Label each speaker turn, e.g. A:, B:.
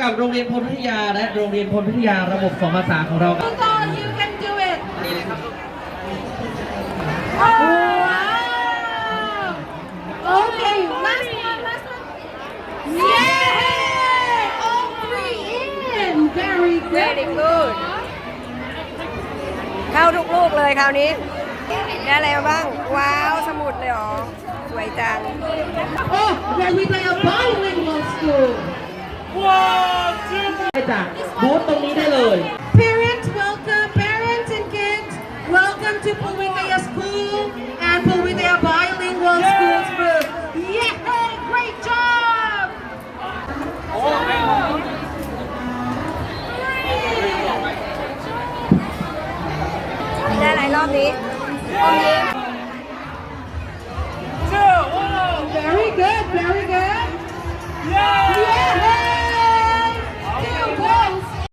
A: กับโรงเรียนพลพิทยาและโรงเรียนพลพิทยาระบบสองภาษาของเราครับ
B: You can do it
A: นี่เลยครับ
B: Wow! Okay, last one, last one. Yay! All three in. Very good.
C: Very good. เข้าทุกลูกเลยคราวนี้ ได้อะไรมาบ้าง ว้าว สมุดเลยเหรอ สวยจัง
B: Oh, where we play a bilingual school.
A: ได้จากบูธตรงนี้ได้เลย
B: Parents, welcome. Parents and kids, welcome to Pulwitea School
C: ได้อะ